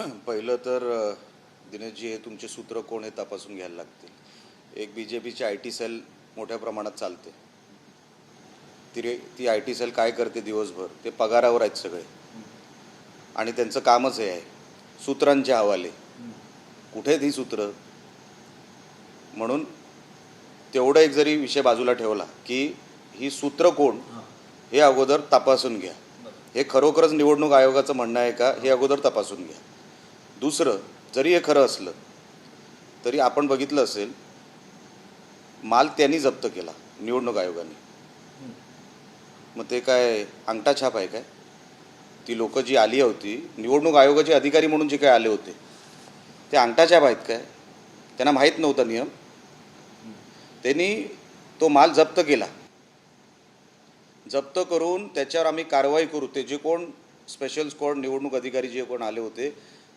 पहिलं तर दिनेशजी हे तुमचे सूत्र कोण हे तपासून घ्यायला लागतील? एक B J Peechi I T sale मोठ्या प्रमाणात चालते. ती रे ती आय टी सेल काय करते दिवसभर? ते पगारावर आहेत सगळे. आणि त्यांचं कामच हे आहे. सूत्रांचे हवाले. कुठे ही सूत्र? म्हणून तेवढं एक जरी विषय बाजूला ठेवला की ही सूत्र कोण हे. अगोदर तपासून घ्या. हे खरोखरच निवडणूक आयोगाचं म्हणणं आहे का? हे अगोदर तपासून घ्या. दुसरं जरी हे खरं असलं तरी आपण बघितलं असेल माल त्यांनी जप्त केला निवडणूक आयोगाने. मग ते काय अंगठा छाप आहे काय? ती लोक जी आली होती निवडणूक आयोगाचे अधिकारी म्हणून जे काय आले होते ते अंगठा छाप आहेत काय? त्यांना माहीत नव्हता नियम. त्यांनी तो माल जप्त केला. जप्त करून त्याच्यावर आम्ही कारवाई करू. ते जे कोण स्पेशल स्क्वॉड निवडणूक अधिकारी जे कोण आले होते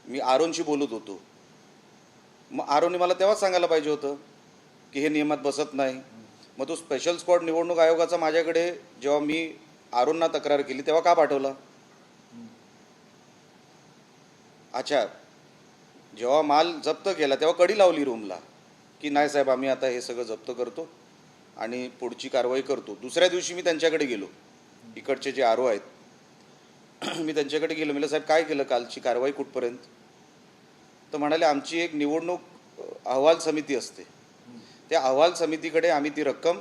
मी आरोनशी बोलत होतो. मग आरोने मला तेव्हाच सांगायला पाहिजे होतं की हे नियमात बसत नाही. मग तो स्पेशल स्क्वॉड निवडणूक आयोगाचा माझ्याकडे जेव्हा मी आरोनना तक्रार केली तेव्हा का पाठवला? अच्छा. जेव्हा माल जप्त केला तेव्हा कडी लावली रूमला की नाही साहेब आम्ही आता हे सगळं जप्त करतो आणि पुढची कारवाई करतो. दुसऱ्या दिवशी मी त्यांच्याकडे गेलो. इकडचे जे आरो आहेत मी त्यांच्याकडे गेलो. म्हणलं साहेब काय केलं? कालची कारवाई कुठपर्यंत? तर म्हणाले आमची एक निवडणूक अहवाल समिती असते. त्या अहवाल समितीकडे आम्ही ती रक्कम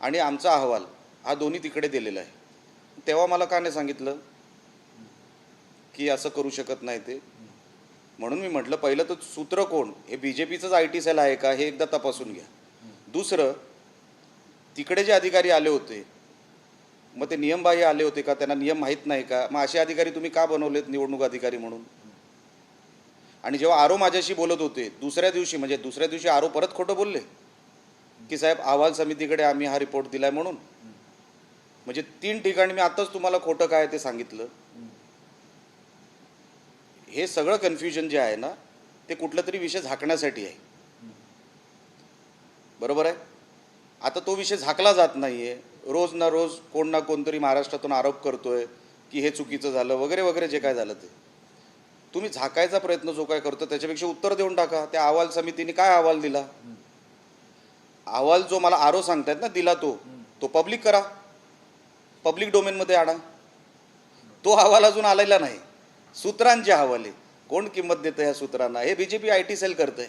आणि आमचा अहवाल हा दोन्ही तिकडे दिलेला आहे. तेव्हा मला का नाही सांगितलं की असं करू शकत नाही ते. म्हणून मी म्हटलं पहिलं तर सूत्र कोण? हे B J पीचंच I T sale आहे का? हे एकदा तपासून घ्या. दुसरं तिकडे जे अधिकारी आले होते मग ते नियमबाह्य आले होते का? त्यांना नियम माहीत नाही का? मग असे अधिकारी तुम्ही का बनवलेत निवडणूक अधिकारी म्हणून? आणि जेव्हा आरो माझ्याशी बोलत होते दुसऱ्या दिवशी म्हणजे दुसऱ्या दिवशी आरो परत खोटं बोलले की साहेब अहवाल समितीकडे आम्ही हा रिपोर्ट दिला आहे म्हणून. म्हणजे तीन ठिकाणी मी आताच तुम्हाला खोटं काय ते सांगितलं. हे सगळं कन्फ्युजन जे आहे ना ते कुठलं तरी विषय झाकण्यासाठी आहे. बरोबर आहे? आता तो विषय झाकला जात नाही आहे रोज ना रोज कोण ना कोणतरी महाराष्ट्रातून आरोप करतोय की हे चुकीचं झालं वगैरे वगैरे जे काय झालं ते. तुम्ही झाकायचा प्रयत्न जो काय करतो त्याच्यापेक्षा उत्तर देऊन टाका. त्या अहवाल समितीने काय अहवाल दिला? अहवाल जो मला आरो सांगतायत ना दिला तो तो पब्लिक करा. पब्लिक डोमेनमध्ये आणा. तो अहवाल अजून आलेला नाही. सूत्रांचे हवाले कोण किंमत देतं ह्या सूत्रांना? हे B J P I T sale करतंय.